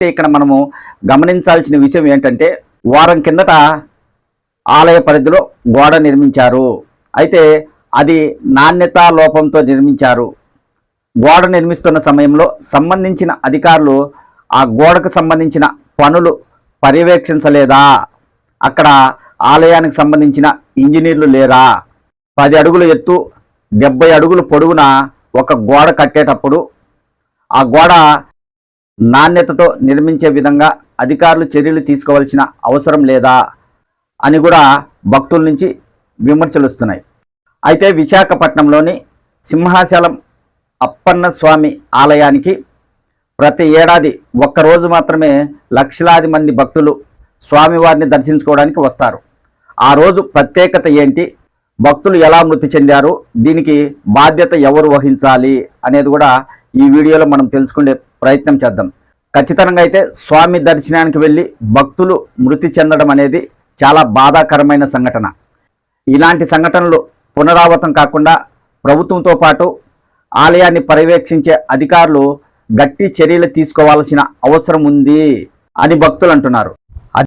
ఇక్కడ మనము గమనించాల్సిన విషయం ఏంటంటే వారం కిందట ఆలయ పరిధిలో గోడ నిర్మించారు. అయితే అది నాణ్యత లోపంతో నిర్మించారు. గోడ నిర్మిస్తున్న సమయంలో సంబంధించిన అధికారులు ఆ గోడకు సంబంధించిన పనులు పర్యవేక్షించలేదా? అక్కడ ఆలయానికి సంబంధించిన ఇంజనీర్లు లేరా? పది అడుగులు ఎత్తు డెబ్బై అడుగులు పొడుగున ఒక గోడ కట్టేటప్పుడు ఆ గోడ నాణ్యతతో నిర్మించే విధంగా అధికారులు చర్యలు తీసుకోవాల్సిన అవసరం లేదా అని కూడా భక్తుల నుంచి విమర్శలు వస్తున్నాయి. అయితే విశాఖపట్నంలోని సింహాచలం అప్పన్న స్వామి ఆలయానికి ప్రతి ఏడాది ఒక్కరోజు మాత్రమే లక్షలాది మంది భక్తులు స్వామివారిని దర్శించుకోవడానికి వస్తారు. ఆ రోజు ప్రత్యేకత ఏంటి? భక్తులు ఎలా మృతి చెందారు? దీనికి బాధ్యత ఎవరు వహించాలి? అనేది కూడా ఈ వీడియోలో మనం తెలుసుకునే ప్రయత్నం చేద్దాం. ఖచ్చితంగా అయితే స్వామి దర్శనానికి వెళ్ళి భక్తులు మృతి చెందడం అనేది చాలా బాధాకరమైన సంఘటన. ఇలాంటి సంఘటనలు పునరావృతం కాకుండా ప్రభుత్వంతో పాటు ఆలయాన్ని పర్యవేక్షించే అధికారులు గట్టి చర్యలు తీసుకోవాల్సిన అవసరం ఉంది అని భక్తులు అంటున్నారు.